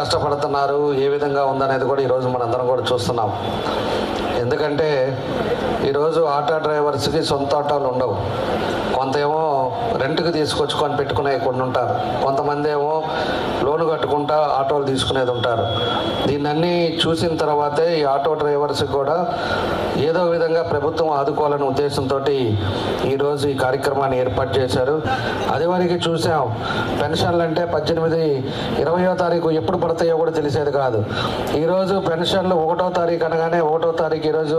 కష్టపడుతున్నారు ఏ విధంగా ఉందనేది కూడా ఈరోజు మనందరం కూడా చూస్తున్నాం. ఎందుకంటే ఈరోజు ఆటో డ్రైవర్స్కి సొంత ఆటోలు ఉండవు. కొంత ఏమో రెంట్కి తీసుకొచ్చుకొని పెట్టుకునే కొన్ని ఉంటారు. కొంతమంది ఏమో లోను కట్టుకుంటా ఆటోలు తీసుకునేది ఉంటారు. దీన్నన్నీ చూసిన తర్వాతే ఈ ఆటో డ్రైవర్స్కి కూడా ఏదో విధంగా ప్రభుత్వం ఆదుకోవాలనే ఉద్దేశంతో ఈరోజు ఈ కార్యక్రమాన్ని ఏర్పాటు చేశారు. అదే వరకు చూసాం. పెన్షన్లు అంటే పద్దెనిమిది ఇరవయో తారీఖు ఎప్పుడు పడతాయో కూడా తెలిసేది కాదు. ఈరోజు పెన్షన్లు ఒకటో తారీఖు అనగానే ఒకటో తారీఖు ఈరోజు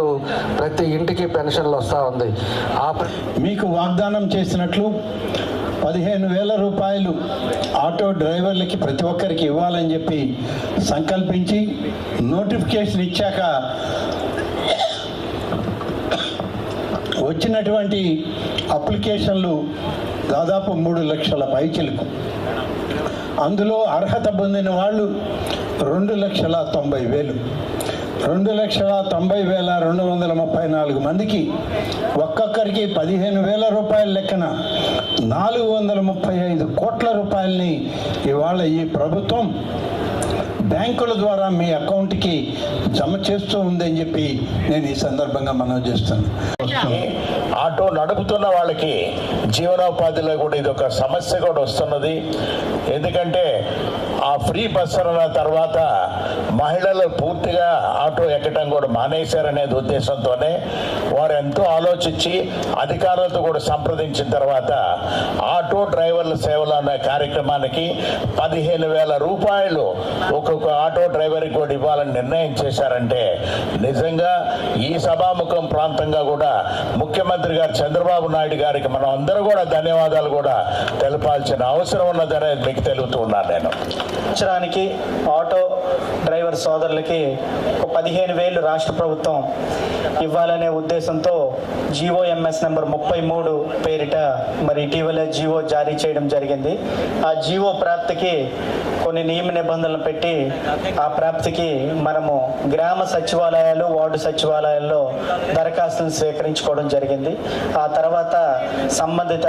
ప్రతి ఇంటికి పెన్షన్లు వస్తూ ఉంది. ఆ మీకు వాగ్దానం చేసినట్లు పదిహేను వేల రూపాయలు ఆటో డ్రైవర్లకి ప్రతి ఒక్కరికి ఇవ్వాలని చెప్పి సంకల్పించి నోటిఫికేషన్ ఇచ్చాక వచ్చినటువంటి అప్లికేషన్లు దాదాపు మూడు లక్షల పైచిలకు. అందులో అర్హత పొందిన వాళ్ళు రెండు లక్షల తొంభై వేలు. రెండు లక్షల తొంభై వేల రెండు వందల ముప్పై నాలుగు మందికి ఒక్కొక్కరికి పదిహేను వేల రూపాయల లెక్కన నాలుగు వందల ముప్పై ఐదు కోట్ల రూపాయలని ఇవాళ ఈ ప్రభుత్వం బ్యాంకుల ద్వారా మీ అకౌంట్కి జమ చేస్తూ ఉందని చెప్పి నేను ఈ సందర్భంగా మనవి చేస్తాను. ఆటో నడుపుతున్న వాళ్ళకి జీవనోపాధిలో కూడా ఇది ఒక సమస్య కూడా వస్తున్నది. ఎందుకంటే ఆ ఫ్రీ బస్ అన్న తర్వాత మహిళలు పూర్తిగా ఆటో ఎక్కడం కూడా మానేశారనేది ఉద్దేశంతోనే వారు ఎంతో ఆలోచించి అధికారులతో కూడా సంప్రదించిన తర్వాత ఆటో డ్రైవర్ల సేవలు అనే కార్యక్రమానికి పదిహేను వేల రూపాయలు ఒక్కొక్క ఆటో డ్రైవర్కి కూడా ఇవ్వాలని నిర్ణయం చేశారంటే నిజంగా ఈ సభాముఖం ప్రాంతంగా కూడా ముఖ్యమంత్రి గారు చంద్రబాబు నాయుడు గారికి మనం అందరూ కూడా ధన్యవాదాలు కూడా తెలపాల్సిన అవసరం ఉన్నదనేది మీకు తెలుపుతూ ఉన్నాను నేను. సంవత్సరానికి ఆటో డ్రైవర్ సోదరులకి ఒక పదిహేను వేలు రాష్ట్ర ప్రభుత్వం ఇవ్వాలనే ఉద్దేశంతో జీవో ఎంఎస్ నెంబర్ ముప్పై మూడు పేరిట మరి ఇటీవల జీవో జారీ చేయడం జరిగింది. ఆ జీవో ప్రాప్తికి కొన్ని నియమ నిబంధనలు పెట్టి ఆ ప్రాప్తికి మనము గ్రామ సచివాలయాలు వార్డు సచివాలయాల్లో దరఖాస్తులు స్వీకరించుకోవడం జరిగింది. ఆ తర్వాత సంబంధిత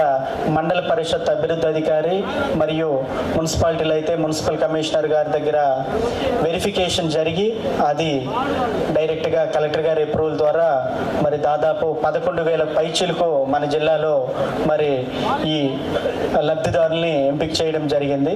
మండల పరిషత్ అభివృద్ధి అధికారి మరియు మున్సిపాలిటీలు అయితే మున్సిపల్ కమిషనర్ గారి దగ్గర వెరిఫికేషన్ జరిగి అది డైరెక్ట్గా కలెక్టర్ గారి అప్రూవల్ ద్వారా మరి దాదాపు పదకొండు వేల పైచీలకు మన జిల్లాలో మరి ఈ లబ్ధిదారుల్ని ఎంపిక చేయడం జరిగింది.